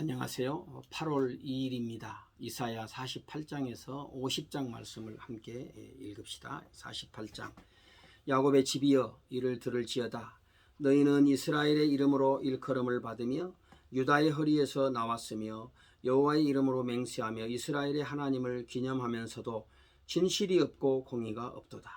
안녕하세요. 8월 2일입니다. 이사야 48장에서 50장 말씀을 함께 예, 읽읍시다. 48장. 야곱의 집이여 이를 들을지어다. 너희는 이스라엘의 이름으로 일컬음을 받으며 유다의 허리에서 나왔으며 여호와의 이름으로 맹세하며 이스라엘의 하나님을 기념하면서도 진실이 없고 공의가 없도다.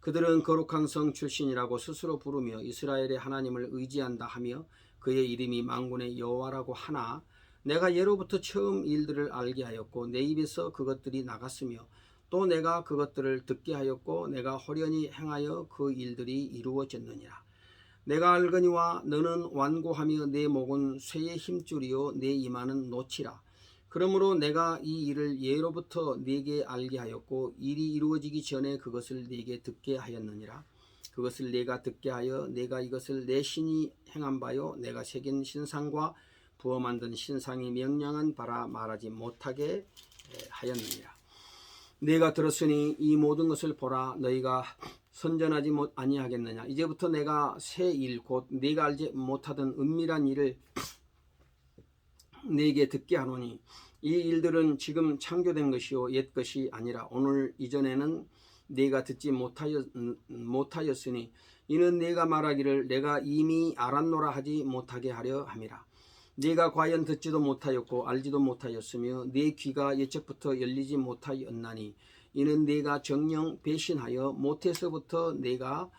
그들은 거룩한 성 출신이라고 스스로 부르며 이스라엘의 하나님을 의지한다 하며 그의 이름이 망군의 여호와라고 하나 내가 예로부터 처음 일들을 알게 하였고 내 입에서 그것들이 나갔으며 또 내가 그것들을 듣게 하였고 내가 호련히 행하여 그 일들이 이루어졌느니라. 내가 알거니와 너는 완고하며 내 목은 쇠의 힘줄이요 내 이마는 노치라. 그러므로 내가 이 일을 예로부터 네게 알게 하였고 일이 이루어지기 전에 그것을 네게 듣게 하였느니라 그것을 내가 듣게 하여 내가 이것을 내 신이 행한 바요 내가 새긴 신상과 부어 만든 신상이 명령한 바라 말하지 못하게 하였느니라. 내가 들었으니 이 모든 것을 보라 너희가 선전하지 못 아니하겠느냐. 이제부터 내가 새 일 곧 네가 알지 못하던 은밀한 일을 네게 듣게 하노니 이 일들은 지금 창조된 것이요 옛 것이 아니라 오늘 이전에는 네가 듣지 못하였, 못하였으니 이는 네가 말하기를 내가 이미 알았노라 하지 못하게 하려 함이라. 네가 과연 듣지도 못하였고 알지도 못하였으며 네 귀가 예측부터 열리지 못하였나니 이는 네가 정령 배신하여 못해서부터 네가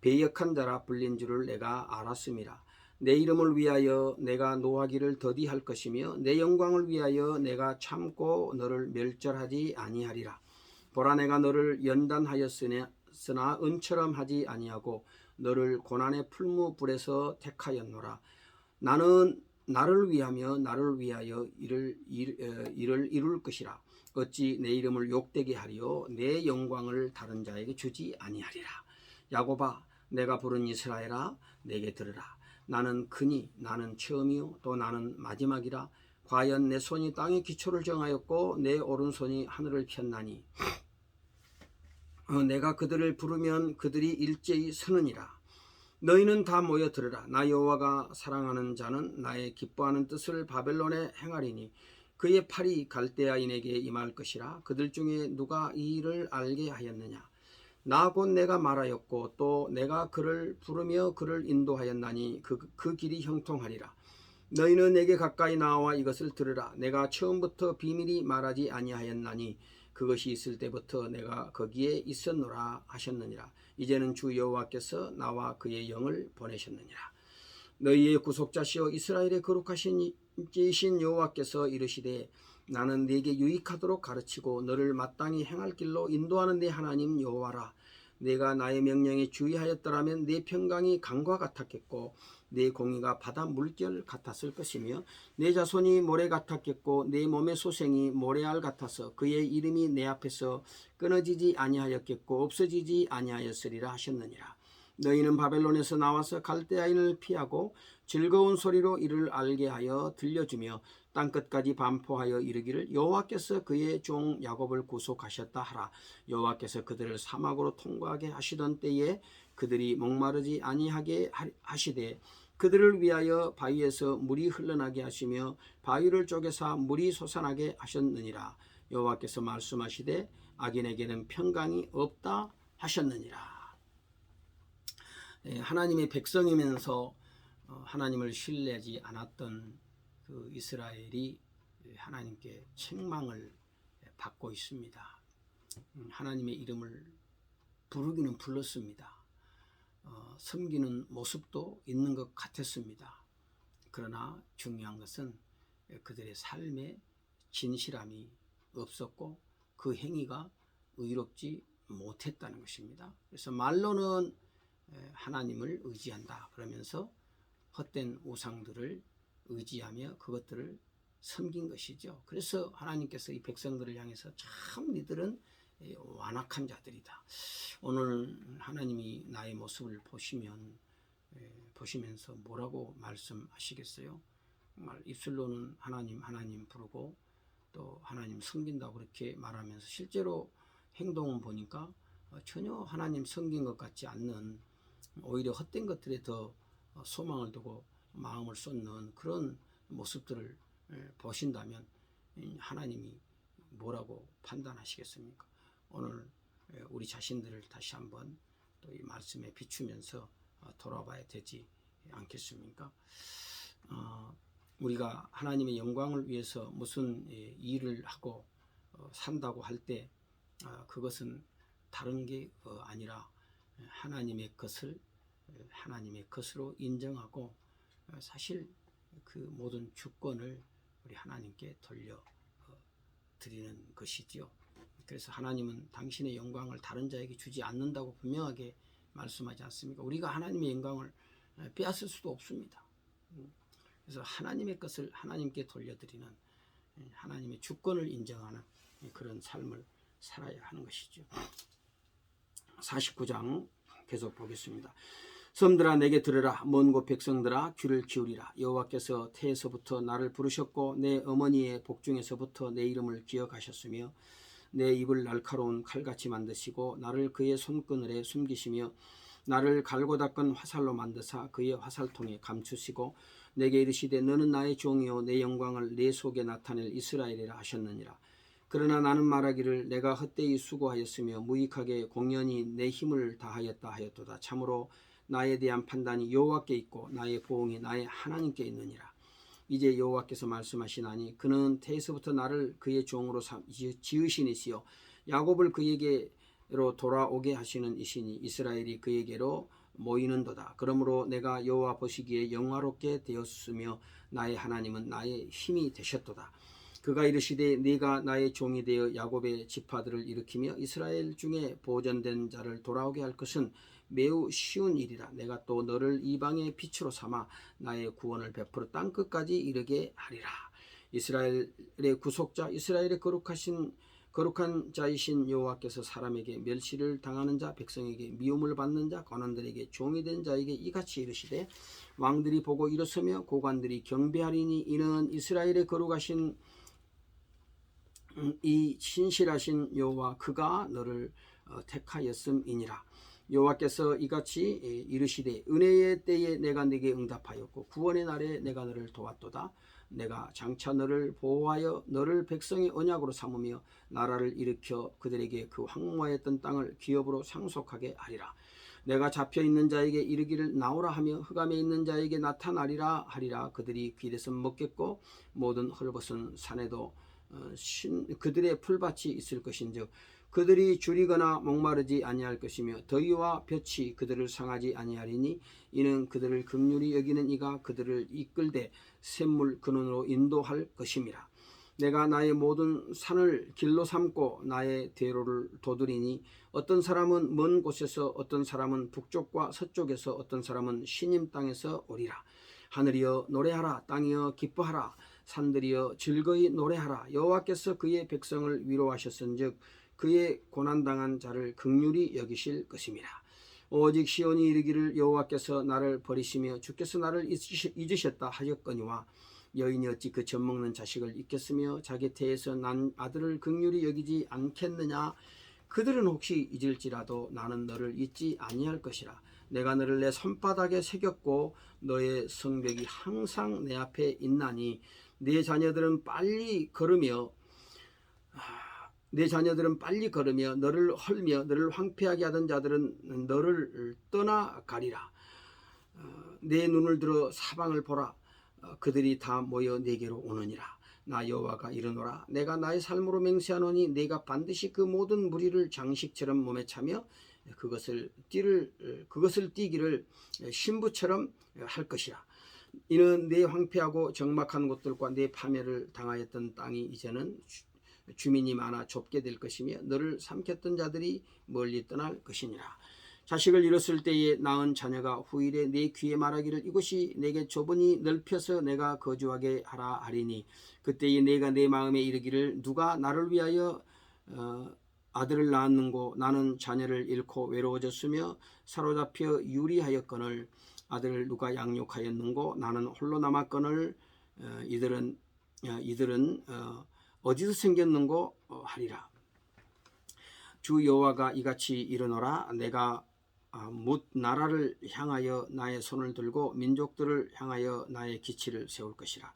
배역한 자라 불린 줄을 내가 알았음이라. 내 이름을 위하여 내가 노하기를 더디할 것이며 내 영광을 위하여 내가 참고 너를 멸절하지 아니하리라 보라 내가 너를 연단하였으나 은처럼 하지 아니하고 너를 고난의 풀무불에서 택하였노라. 나는 나를 위하며 나를 위하여 이를, 일, 어, 이를 이룰 것이라. 어찌 내 이름을 욕되게 하리요? 내 영광을 다른 자에게 주지 아니하리라. 야고바 내가 부른 이스라엘아 내게 들으라. 나는 크니 나는 처음이요. 또 나는 마지막이라. 과연 내 손이 땅의 기초를 정하였고 내 오른손이 하늘을 폈나니? 어, 내가 그들을 부르면 그들이 일제히 서느니라. 너희는 다 모여 들으라. 나 여호와가 사랑하는 자는 나의 기뻐하는 뜻을 바벨론에 행하리니 그의 팔이 갈대아인에게 임할 것이라. 그들 중에 누가 이 일을 알게 하였느냐? 나 곧 내가 말하였고 또 내가 그를 부르며 그를 인도하였나니 그, 그 길이 형통하리라. 너희는 내게 가까이 나와 이것을 들으라. 내가 처음부터 비밀이 말하지 아니하였나니 그것이 있을 때부터 내가 거기에 있었노라 하셨느니라. 이제는 주 여호와께서 나와 그의 영을 보내셨느니라. 너희의 구속자시오 이스라엘의 거룩하신 이신 여호와께서 이르시되 나는 네게 유익하도록 가르치고 너를 마땅히 행할 길로 인도하는 내 하나님 여호와라. 내가 나의 명령에 주의하였더라면 내 평강이 강과 같았겠고 내 공의가 바다 물결 같았을 것이며 내 자손이 모래 같았겠고 내 몸의 소생이 모래알 같아서 그의 이름이 내 앞에서 끊어지지 아니하였겠고 없어지지 아니하였으리라 하셨느니라. 너희는 바벨론에서 나와서 갈대아인을 피하고 즐거운 소리로 이를 알게 하여 들려주며 땅 끝까지 반포하여 이르기를 여호와께서 그의 종 야곱을 구속하셨다 하라. 여호와께서 그들을 사막으로 통과하게 하시던 때에 그들이 목마르지 아니하게 하시되 그들을 위하여 바위에서 물이 흘러나게 하시며 바위를 쪼개사 물이 솟아나게 하셨느니라. 여호와께서 말씀하시되 악인에게는 평강이 없다 하셨느니라. 예, 하나님의 백성이면서 어, 하나님을 신뢰하지 않았던 그 이스라엘이 하나님께 책망을 받고 있습니다. 음, 하나님의 이름을 부르기는 불렀습니다. 어, 섬기는 모습도 있는 것 같았습니다. 그러나 중요한 것은 그들의 삶에 진실함이 없었고 그 행위가 의롭지 못했다는 것입니다. 그래서 말로는 하나님을 의지한다 그러면서 헛된 우상들을 의지하며 그것들을 섬긴 것이죠. 그래서 하나님께서 이 백성들을 향해서 참 니들은 완악한 자들이다. 오늘 하나님이 나의 모습을 보시면 보시면서 뭐라고 말씀하시겠어요? 정말 입술로는 하나님 하나님 부르고 또 하나님 섬긴다고 그렇게 말하면서 실제로 행동은 보니까 전혀 하나님 섬긴 것 같지 않는 오히려 헛된 것들에 더 소망을 두고 마음을 쏟는 그런 모습들을 예, 보신다면 이 하나님이 뭐라고 판단하시겠습니까? 오늘 예, 우리 자신들을 다시 한번 또 이 말씀에 비추면서 어, 돌아봐야 되지 않겠습니까? 어, 우리가 하나님의 영광을 위해서 무슨 예, 일을 하고 어, 산다고 할때 아, 그것은 다른 게 어, 아니라 하나님의 것을 어, 하나님의 것으로 인정하고 어, 사실 그 모든 주권을 우리 하나님께 돌려 어, 드리는 것이지요. 그래서 하나님은 당신의 영광을 다른 자에게 주지 않는다고 분명하게 말씀하지 않습니까? 우리가 하나님의 영광을 어, 빼앗을 수도 없습니다. 음, 그래서 하나님의 것을 하나님께 돌려드리는 예, 하나님의 주권을 인정하는 그런 삶을 살아야 하는 것이죠. 49장 계속 보겠습니다. 섬들아 내게 들으라. 먼 곳 백성들아 귀를 기울이라. 여호와께서 태에서부터 나를 부르셨고 내 어머니의 복중에서부터 내 이름을 기억하셨으며 내 입을 날카로운 칼같이 만드시고 나를 그의 손그늘에 숨기시며 나를 갈고 닦은 화살로 만드사 그의 화살통에 감추시고 내게 이르시되 너는 나의 종이요 내 영광을 내 속에 나타낼 이스라엘이라 하셨느니라. 그러나 나는 말하기를 내가 헛되이 수고하였으며 무익하게 공연히 내 힘을 다하였다 하였도다. 참으로 나에 대한 판단이 여호와께 있고 나의 보응이 나의 하나님께 있느니라. 이제 여호와께서 말씀하시나니 그는 태에서부터 나를 그의 종으로 지으시니시요. 야곱을 그에게로 돌아오게 하시는 이시니 이스라엘이 그에게로 모이는도다. 그러므로 내가 여호와 보시기에 영화롭게 되었으며 나의 하나님은 나의 힘이 되셨도다. 그가 이르시되 네가 나의 종이 되어 야곱의 지파들을 일으키며 이스라엘 중에 보존된 자를 돌아오게 할 것은 매우 쉬운 일이라 내가 또 너를 이방의 빛으로 삼아 나의 구원을 베풀어 땅 끝까지 이르게 하리라. 이스라엘의 구속자 이스라엘의 거룩하신 거룩한 자이신 여호와께서 사람에게 멸시를 당하는 자 백성에게 미움을 받는 자 관원들에게 종이 된 자에게 이같이 이르시되 왕들이 보고 일어서며 고관들이 경배하리니 이는 이스라엘의 거룩하신 음, 이 신실하신 여호와 그가 너를 어, 택하였음이니라 여호와께서 이같이 예, 이르시되 은혜의 때에 내가 네게 응답하였고 구원의 날에 내가 너를 도왔도다. 내가 장차 너를 보호하여 너를 백성의 언약으로 삼으며 나라를 일으켜 그들에게 그 황무하였던 땅을 기업으로 상속하게 하리라. 내가 잡혀 있는 자에게 이르기를 나오라 하며 흑암에 있는 자에게 나타나리라 하리라. 그들이 길에서 먹겠고 모든 헐벗은 산에도 어, 신, 그들의 풀밭이 있을 것인즉 그들이 줄이거나 목마르지 아니할 것이며 더위와 볕이 그들을 상하지 아니하리니 이는 그들을 극률히 여기는 이가 그들을 이끌되 샘물 근원으로 인도할 것임이라. 내가 나의 모든 산을 길로 삼고 나의 대로를 도드리니 어떤 사람은 먼 곳에서 어떤 사람은 북쪽과 서쪽에서 어떤 사람은 신임 땅에서 오리라. 하늘이여 노래하라 땅이여 기뻐하라 산들이여 즐거이 노래하라. 여호와께서 그의 백성을 위로하셨은즉 그의 고난당한 자를 극률히 여기실 것임이라. 오직 시온이 이르기를 여호와께서 나를 버리시며 주께서 나를 잊으셨다 하였거니와 여인이 어찌 그 젖먹는 자식을 잊겠으며 자기 태에서 난 아들을 극률히 여기지 않겠느냐? 그들은 혹시 잊을지라도 나는 너를 잊지 아니할 것이라. 내가 너를 내 손바닥에 새겼고 너의 성벽이 항상 내 앞에 있나니 내 자녀들은 빨리 걸으며 아, 내 자녀들은 빨리 걸으며 너를 헐며 너를 황폐하게 하던 자들은 너를 떠나가리라. 어, 내 눈을 들어 사방을 보라. 어, 그들이 다 모여 내게로 오느니라. 나 여호와가 이르노라. 내가 나의 삶으로 맹세하노니 내가 반드시 그 모든 무리를 장식처럼 몸에 차며 그것을 띠를 어, 그것을 띠기를 신부처럼 할 것이라 이는 내 황폐하고 적막한 곳들과 내 파멸을 당하였던 땅이 이제는 주- 주민이 많아 좁게 될 것이며 너를 삼켰던 자들이 멀리 떠날 것이니라. 자식을 잃었을 때에 낳은 자녀가 후일에 내 귀에 말하기를 이곳이 내게 좁으니 넓혀서 내가 거주하게 하라 하리니 그때에 내가 내 마음에 이르기를 누가 나를 위하여 어, 아들을 낳았는고 나는 자녀를 잃고 외로워졌으며 사로잡혀 유리하였거늘 아들을 누가 양육하였는고 나는 홀로 남았거늘 어, 이들은 어, 이들은 어, 어디서 생겼는고 어, 하리라. 주 여호와가 이같이 이르노라 내가 아, 뭇 나라를 향하여 나의 손을 들고 민족들을 향하여 나의 기치를 세울 것이라. 어,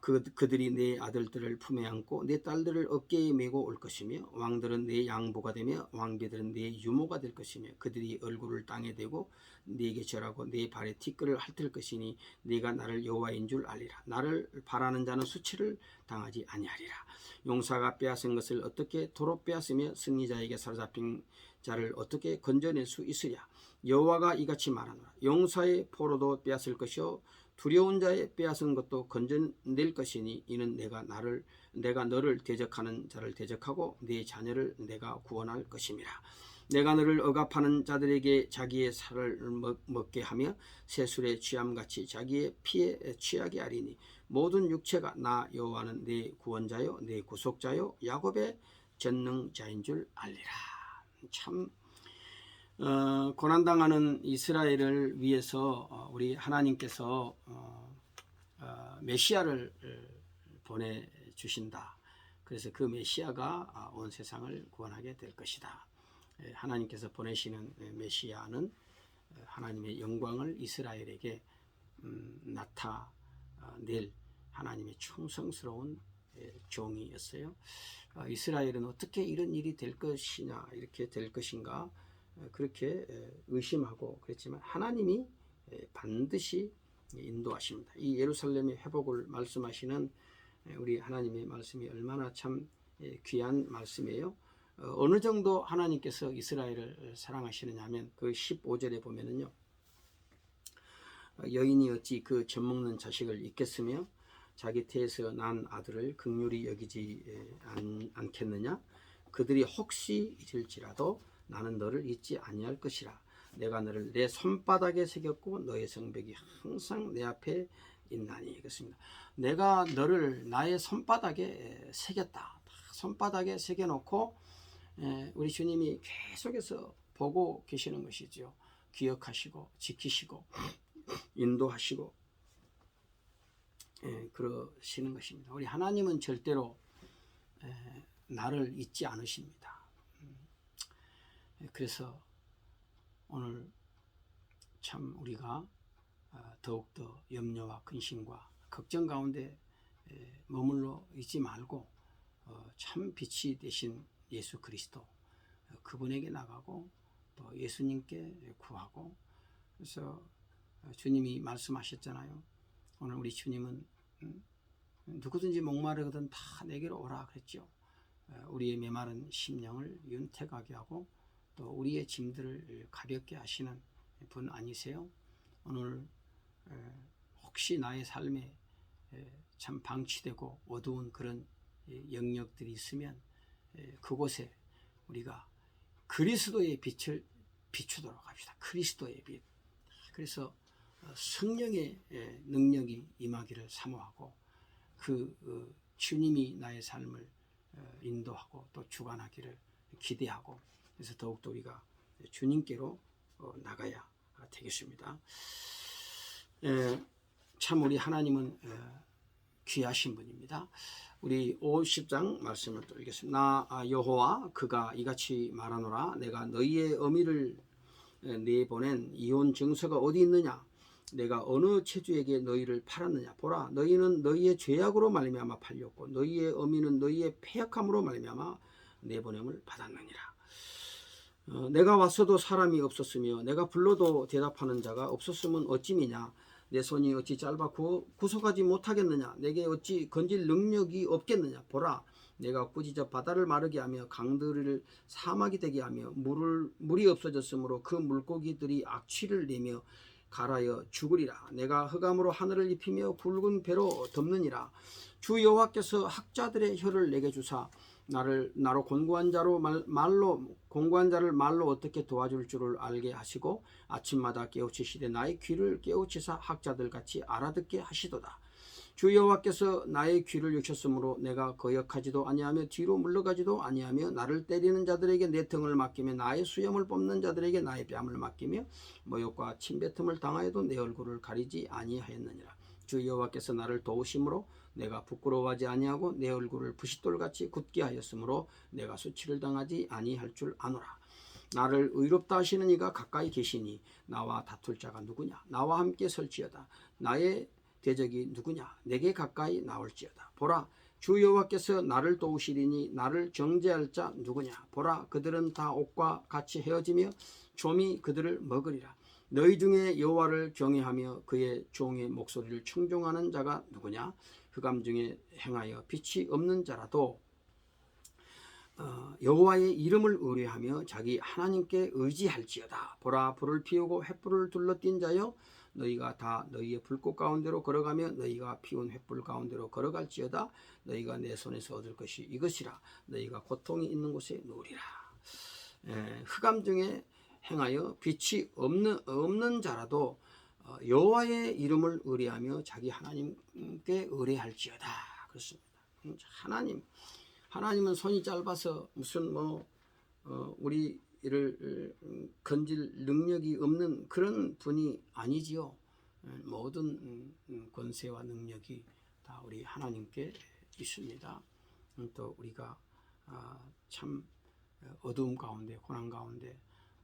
그, 그들이 내 아들들을 품에 안고 내 딸들을 어깨에 메고 올 것이며 왕들은 내 양보가 되며 왕비들은 내 유모가 될 것이며 그들이 얼굴을 땅에 대고 네게 절하고 내 발에 티끌을 핥을 것이니 네가 나를 여호와인 줄 알리라. 나를 바라는 자는 수치를 당하지 아니하리라. 용사가 빼앗은 것을 어떻게 도로 빼앗으며 승리자에게 사로잡힌 자를 어떻게 건져낼 수 있으랴? 여호와가 이같이 말하노라. 용사의 포로도 빼앗을 것이요 두려운 자의 빼앗은 것도 건져낼 것이니 이는 내가 나를 내가 너를 대적하는 자를 대적하고 네 자녀를 내가 구원할 것임이라. 내가 너를 억압하는 자들에게 자기의 살을 먹, 먹게 하며 새술의 취함같이 자기의 피에 취하게 하리니 모든 육체가 나 여호와는 내 구원자요 내 구속자요 야곱의 전능자인 줄 알리라. 참 어, 고난당하는 이스라엘을 위해서 어, 우리 하나님께서 어, 어, 메시아를 보내 주신다. 그래서 그 메시아가 아, 온 세상을 구원하게 될 것이다. 예, 하나님께서 보내시는 예, 메시아는 어, 하나님의 영광을 이스라엘에게 음, 나타낼 하나님의 충성스러운 예, 종이었어요. 어, 이스라엘은 어떻게 이런 일이 될 것이냐, 이렇게 될 것인가, 어, 그렇게 에, 의심하고 그랬지만 하나님이 에, 반드시 인도하십니다. 이 예루살렘의 회복을 말씀하시는 에, 우리 하나님의 말씀이 얼마나 참 에, 귀한 말씀이에요. 어, 어느 정도 하나님께서 이스라엘을 사랑하시느냐 하면 그 15절에 보면은요. 어, 여인이 어찌 그 젖먹는 자식을 잊겠으며 자기 태에서 난 아들을 극률이 여기지 에, 않, 않겠느냐 그들이 혹시 잊을지라도 나는 너를 잊지 아니할 것이라 내가 너를 내 손바닥에 새겼고 너의 성벽이 항상 내 앞에 있나니 그렇습니다. 내가 너를 나의 손바닥에 새겼다. 손바닥에 새겨놓고 에, 우리 주님이 계속해서 보고 계시는 것이죠. 기억하시고 지키시고 인도하시고 예, 그러시는 것입니다. 우리 하나님은 절대로 에, 나를 잊지 않으십니다. 음, 예, 그래서 오늘 참 우리가 어, 더욱더 염려와 근심과 걱정 가운데 에, 머물러 있지 말고 어, 참 빛이 되신 예수 그리스도 어, 그분에게 나가고 또 예수님께 구하고 그래서 어, 주님이 말씀하셨잖아요. 오늘 우리 주님은 음, 누구든지 목마르거든 다 내게로 오라 그랬죠. 어, 우리의 메마른 심령을 윤택하게 하고 또 우리의 짐들을 가볍게 하시는 분 아니세요? 오늘 에, 혹시 나의 삶에 에, 참 방치되고 어두운 그런 예, 영역들이 있으면 에, 그곳에 우리가 그리스도의 빛을 비추도록 합시다. 그리스도의 빛. 그래서 어, 성령의 에, 능력이 임하기를 사모하고 그 어, 주님이 나의 삶을 어, 인도하고 또 주관하기를 기대하고 그래서 더욱더 우리가 주님께로 어, 나가야 되겠습니다. 에, 참 우리 하나님은 에, 귀하신 분입니다. 우리 50장 말씀을 또 읽겠습니다. 나 아, 여호와 그가 이같이 말하노라 내가 너희의 어미를 에, 내보낸 이혼 증서가 어디 있느냐 내가 어느 체주에게 너희를 팔았느냐 보라 너희는 너희의 죄악으로 말미암아 팔렸고 너희의 어미는 너희의 패역함으로 말미암아 내보냄을 받았느니라 어, 내가 왔어도 사람이 없었으며 내가 불러도 대답하는 자가 없었으면 어찌미냐? 내 손이 어찌 구, 구속하지 못하겠느냐? 내게 어찌 건질 능력이 없겠느냐? 보라 내가 꾸짖어 바다를 마르게 하며 강들을 사막이 되게 하며 물을 물이 없어졌으므로 그 물고기들이 악취를 내며 갈아여 죽으리라. 내가 흑암으로 하늘을 입히며 굵은 배로 덮느니라. 주 여호와께서 학자들의 혀를 내게 주사 나를 나로 곤고한 자로 말, 말로 공고한 자를 말로 어떻게 도와줄 줄을 알게 하시고 아침마다 깨우치시되 나의 귀를 깨우치사 학자들 같이 알아듣게 하시도다. 주 여호와께서 나의 귀를 여셨으므로 내가 거역하지도 아니하며 뒤로 물러가지도 아니하며 나를 때리는 자들에게 내 등을 맡기며 나의 수염을 뽑는 자들에게 나의 뺨을 맡기며 모욕과 침뱉음을 당하여도 내 얼굴을 가리지 아니하였느니라. 주 여호와께서 나를 도우심으로 내가 부끄러워하지 아니하고 내 얼굴을 부싯돌같이 굳게 하였으므로 내가 수치를 당하지 아니할 줄 아노라. 나를 의롭다 하시는 이가 가까이 계시니 나와 다툴 자가 누구냐? 나와 함께 설지어다. 나의 대적이 누구냐? 내게 가까이 나올지어다. 보라 주 여호와께서 나를 도우시리니 나를 정죄할 자 누구냐? 보라 그들은 다 옥과 같이 헤어지며 좀이 그들을 먹으리라. 너희 중에 여호와를 경외하며 그의 종의 목소리를 충종하는 자가 누구냐 흑암 중에 행하여 빛이 없는 자라도 어, 여호와의 이름을 의뢰하며 자기 하나님께 의지할지어다. 보라 불을 피우고 횃불을 둘러띈 자여 너희가 다 너희의 불꽃 가운데로 걸어가며 너희가 피운 횃불 가운데로 걸어갈지어다. 너희가 내 손에서 얻을 것이 이것이라. 너희가 고통이 있는 곳에 누우리라. 에, 흑암 중에 행하여 빛이 없는 없는 자라도 어, 여호와의 이름을 의뢰하며 자기 하나님께 의뢰할지어다. 그렇습니다. 음, 하나님 하나님은 손이 짧아서 무슨 뭐 어, 우리를 음, 건질 능력이 없는 그런 분이 아니지요. 음, 모든 음, 음, 권세와 능력이 다 우리 하나님께 있습니다. 음, 또 우리가 아, 참 어두움 가운데 고난 가운데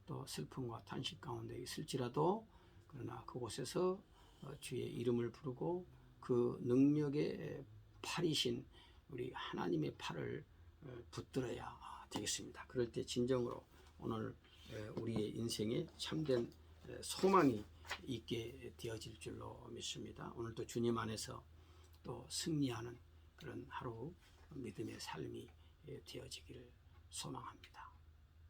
또 슬픔과 탄식 가운데 있을지라도 그러나 그곳에서 어, 주의 이름을 부르고 그 능력의 팔이신 우리 하나님의 팔을 어, 붙들어야 되겠습니다. 그럴 때 진정으로 오늘 에, 우리의 인생에 참된 에, 소망이 있게 되어질 줄로 믿습니다. 오늘도 주님 안에서 또 승리하는 그런 하루 믿음의 삶이 에, 되어지기를 소망합니다.